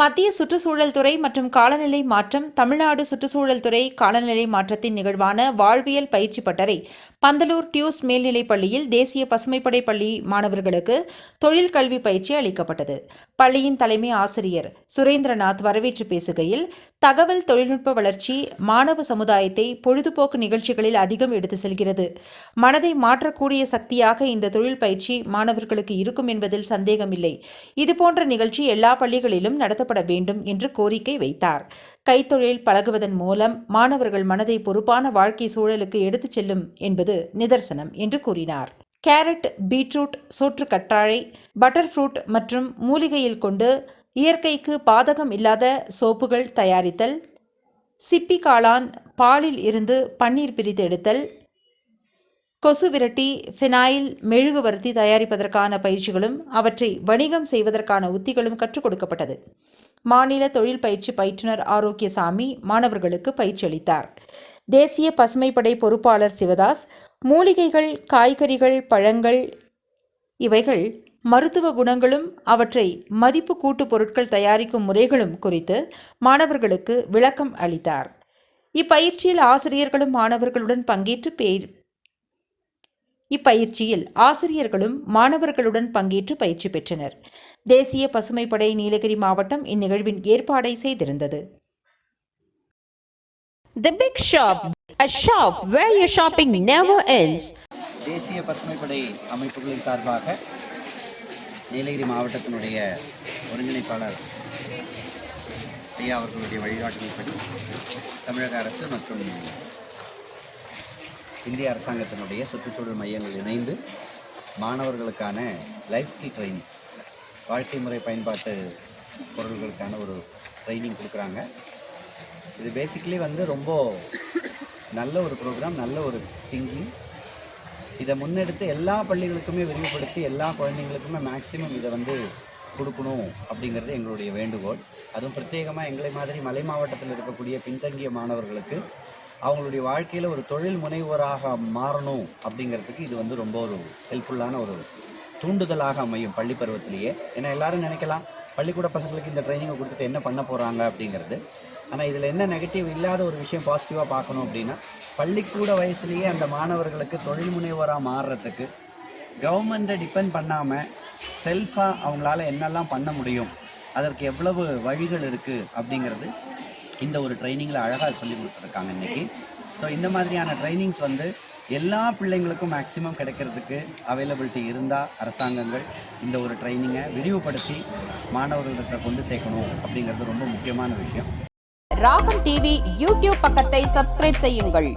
மத்திய சுற்றுச்சூழல் துறை மற்றும் காலநிலை மாற்றம் தமிழ்நாடு சுற்றுச்சூழல் துறை காலநிலை மாற்றத்தின் நிகழ்வான வாழ்வியல் பயிற்சி பட்டறை பந்தலூர் டியூஸ் மேல்நிலைப் பள்ளியில் தேசிய பசுமைப்படை பள்ளி மாணவர்களுக்கு தொழில் கல்வி பயிற்சி அளிக்கப்பட்டது. பள்ளியின் தலைமை ஆசிரியர் சுரேந்திரநாத் வரவேற்று பேசுகையில் தகவல் தொழில்நுட்ப வளர்ச்சி மாணவ சமுதாயத்தை பொழுதுபோக்கு நிகழ்ச்சிகளில் அதிகம் எடுத்து செல்கிறது. மனதை மாற்றக்கூடிய சக்தியாக இந்த தொழில் பயிற்சி மாணவர்களுக்கு இருக்கும் என்பதில் சந்தேகமில்லை. இதுபோன்ற நிகழ்ச்சி எல்லா பள்ளிகளிலும் நடத்த வழங்கப்பட வேண்டும் என்று கோரிக்கை வைத்தார். கைத்தொழில் பழகுவதன் மூலம் மாணவர்கள் மனதை பொறுப்பான வாழ்க்கை சூழலுக்கு எடுத்துச் செல்லும் என்பது நிதர்சனம் என்று கூறினார். கேரட் பீட்ரூட் சோற்று கற்றாழை பட்டர்ஃப்ரூட் மற்றும் மூலிகையில் கொண்டு இயற்கைக்கு பாதகம் இல்லாத சோப்புகள் தயாரித்தல் சிப்பி காளான் பாலில் இருந்து பன்னீர் பிரித்து எடுத்தல் கொசு விரட்டி ஃபினாயில் மெழுகுவர்த்தி தயாரிப்பதற்கான பயிற்சிகளும் அவற்றை வணிகம் செய்வதற்கான உத்திகளும் கற்றுக் கொடுக்கப்பட்டது. மாநில தொழில் பயிற்சி பயிற்றுனர் ஆரோக்கியசாமி மாணவர்களுக்கு பயிற்சி அளித்தார். தேசிய பசுமைப்படை பொறுப்பாளர் சிவதாஸ் மூலிகைகள் காய்கறிகள் பழங்கள் இவைகள் மருத்துவ குணங்களும் அவற்றை மதிப்பு கூட்டு பொருட்கள் தயாரிக்கும் முறைகளும் குறித்து மாணவர்களுக்கு விளக்கம் அளித்தார். இப்பயிற்சியில் ஆசிரியர்களும் மாணவர்களுடன் பங்கேற்று இப்பயிற்சியில் ஆசிரியர்களும் மாணவர்களுடன் பங்கேற்று பயிற்சி பெற்றனர் தேசிய பசுமைப்படை நீலகிரி மாவட்டம் இந்நிகழ்வின் ஏற்பாடை செய்திருந்தது The Big Shop, a shop where your shopping never ends. தேசிய பசுமைப்படை அமைப்புகளின் சார்பாக நீலகிரி மாவட்டத்தினுடைய ஒருங்கிணைப்பாளர் ஐயா அவர்களுடைய வழிகாட்டுதல்படி தமிழக அரசு மற்றும் இந்திய அரசாங்கத்தினுடைய சுற்றுச்சூழல் மையங்கள் இணைந்து மாணவர்களுக்கான லைஃப் ஸ்கில் ட்ரைனிங் வாழ்க்கை முறை பயன்பாட்டு பொருள்களுக்கான ஒரு ட்ரைனிங் கொடுக்குறாங்க. இது பேசிக்கலி வந்து ரொம்ப நல்ல ஒரு ப்ரோக்ராம் நல்ல ஒரு திங்கிங் இதை முன்னெடுத்து எல்லா பள்ளிகளுக்குமே விரிவுபடுத்தி எல்லா குழந்தைங்களுக்குமே மேக்ஸிமம் இதை வந்து கொடுக்கணும் அப்படிங்கிறது எங்களுடைய வேண்டுகோள். அதுவும் பிரத்யேகமாக எங்களை மாதிரி மலை மாவட்டத்தில் இருக்கக்கூடிய பின்தங்கிய மாணவர்களுக்கு அவங்களுடைய வாழ்க்கையில் ஒரு தொழில் முனைவோராக மாறணும் அப்படிங்கிறதுக்கு இது வந்து ரொம்ப ஒரு ஹெல்ப்ஃபுல்லான ஒரு தூண்டுதலாக அமையும் பள்ளி பருவத்திலேயே. ஏன்னா எல்லாரும் நினைக்கலாம் பள்ளிக்கூட பசங்களுக்கு இந்த ட்ரைனிங்கை கொடுத்துட்டு என்ன பண்ண போகிறாங்க அப்படிங்கிறது. ஆனால் இதில் என்ன நெகட்டிவ் இல்லாத ஒரு விஷயம் பாசிட்டிவாக பார்க்கணும் அப்படின்னா பள்ளிக்கூட வயசுலேயே அந்த மாணவர்களுக்கு தொழில் முனைவராக மாறுறதுக்கு கவர்மெண்ட்டை டிபெண்ட் பண்ணாமல் செல்ஃபாக அவங்களால என்னெல்லாம் பண்ண முடியும் அதற்கு எவ்வளவு வழிகள் இருக்குது அப்படிங்கிறது இந்த ஒரு ட்ரைனிங்கில் அழகாக சொல்லி கொடுத்துருக்காங்க இன்றைக்கி ஸோ இந்த மாதிரியான ட்ரைனிங்ஸ் வந்து எல்லா பிள்ளைங்களுக்கும் மேக்ஸிமம் கிடைக்கிறதுக்கு அவைலபிலிட்டி இருந்தால் அரசாங்கங்கள் இந்த ஒரு ட்ரைனிங்கை விரிவுபடுத்தி மாணவர்கள்கிட்ட கொண்டு சேர்க்கணும் அப்படிங்கிறது ரொம்ப முக்கியமான விஷயம். ராகம் டிவி யூடியூப் பக்கத்தை சப்ஸ்கிரைப் செய்யுங்கள்.